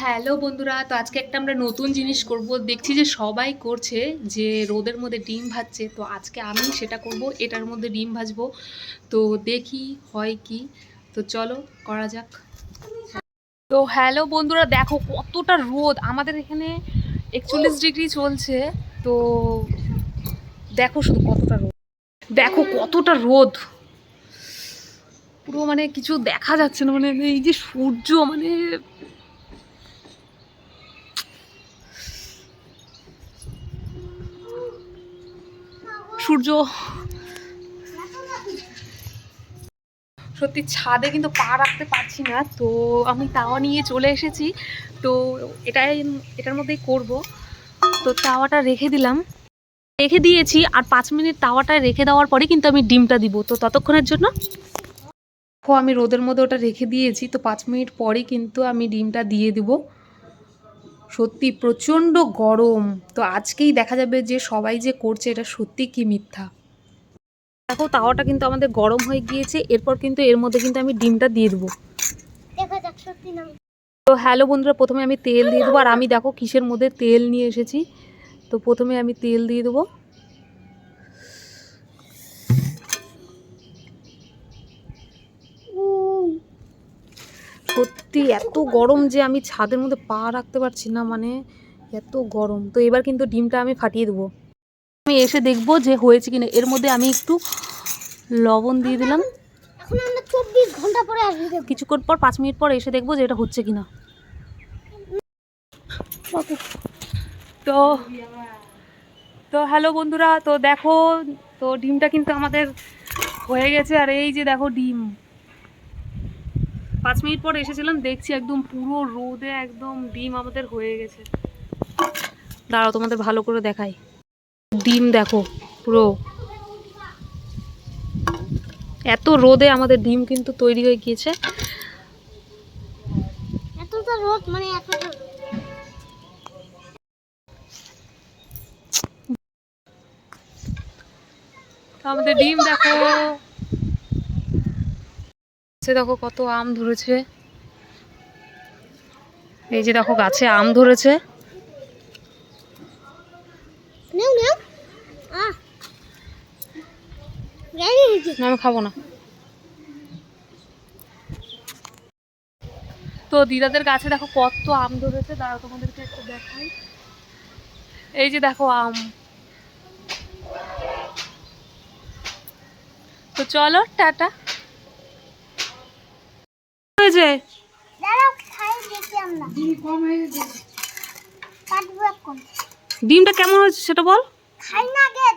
Hello বন্ধুরা, তো আজকে একটা আমরা নতুন জিনিস করব। দেখছি যে সবাই করছে যে রোদের মধ্যে ডিম ভাজছে, তো আজকে আমি সেটা করব, এটার মধ্যে ডিম ভাজবো। তো দেখি হয় কি। তো চলো, করা যাক। তো হ্যালো বন্ধুরা, দেখো কতটা রোদ। আমাদের এখানে একচল্লিশ ডিগ্রি চলছে, তো দেখো শুধু কতটা রোদ। দেখো কতটা রোদ। পুরো মানে কিছু দেখা যাচ্ছে না মানে এই যে সূর্য মানে সূর্য। সত্যি ছাদে কিন্তু পা রাখতে পারছি না, তো আমি তাওয়া নিয়ে চলে এসেছি। তো এটাই এটার মধ্যেই করব। তো তাওয়াটা রেখে দিলাম। রেখে দিয়েছি, আর পাঁচ মিনিট তাওয়াটা রেখে দেওয়ার পরে কিন্তু আমি ডিমটা দিব। তো ততক্ষণের জন্য আমি রোদের মধ্যে ওটা রেখে দিয়েছি। তো পাঁচ মিনিট পরেই কিন্তু আমি ডিমটা দিয়ে দিব। সত্যি প্রচণ্ড গরম। তো আজকেই দেখা যাবে যে সবাই যে করছে এটা সত্যি কি মিথ্যা। দেখো তাওয়াটা কিন্তু আমাদের গরম হয়ে গিয়েছে। এরপর কিন্তু এর মধ্যে কিন্তু আমি ডিমটা দিয়ে দেবো। তো হ্যালো বন্ধুরা প্রথমে আমি তেল দিয়ে দেবো। আর আমি দেখো কিসের মধ্যে তেল নিয়ে এসেছি। তো প্রথমে আমি তেল দিয়ে দেবো। সত্যি এত গরম যে আমি ছাদের মধ্যে পা রাখতে পারছি না মানে এত গরম। তো এবার কিন্তু ডিমটা আমি ফাটিয়ে দেবো। আমি এসে দেখব যে হয়েছে কিনা। এর মধ্যে আমি একটু লবণ দিয়ে দিলাম। চব্বিশ ঘণ্টা পরে আসবি কিছুক্ষণ পর পাঁচ মিনিট পর এসে দেখব যে এটা হচ্ছে কিনা। তো তো হ্যালো বন্ধুরা তো দেখো তো ডিমটা কিন্তু আমাদের হয়ে গেছে। আর এই যে দেখো ডিম। পাঁচ মিনিট পর এসেছিলাম দেখছি একদম পুরো রোদে একদম ডিম আমাদের হয়ে গেছে। দাঁড়াও তোমাদের ভালো করে দেখাই। ডিম দেখো পুরো। এত রোদে আমাদের ডিম কিন্তু তৈরি হয়ে গিয়েছে। রোদ মানে আমাদের ডিম দেখো। গাছে দেখো কত আম ধরেছে। এই যে দেখো গাছে আম ধরেছে। আমি খাব না। তো দিদাদের গাছে দেখো কত আম ধরেছে দাঁড়াও তোমাদেরকে একটু দেখাই। এই যে দেখো আম। তো চলো টাটা। হয়েছে? ডিমটা কেমন হয়েছে সেটা বল। খাই না আগে হুম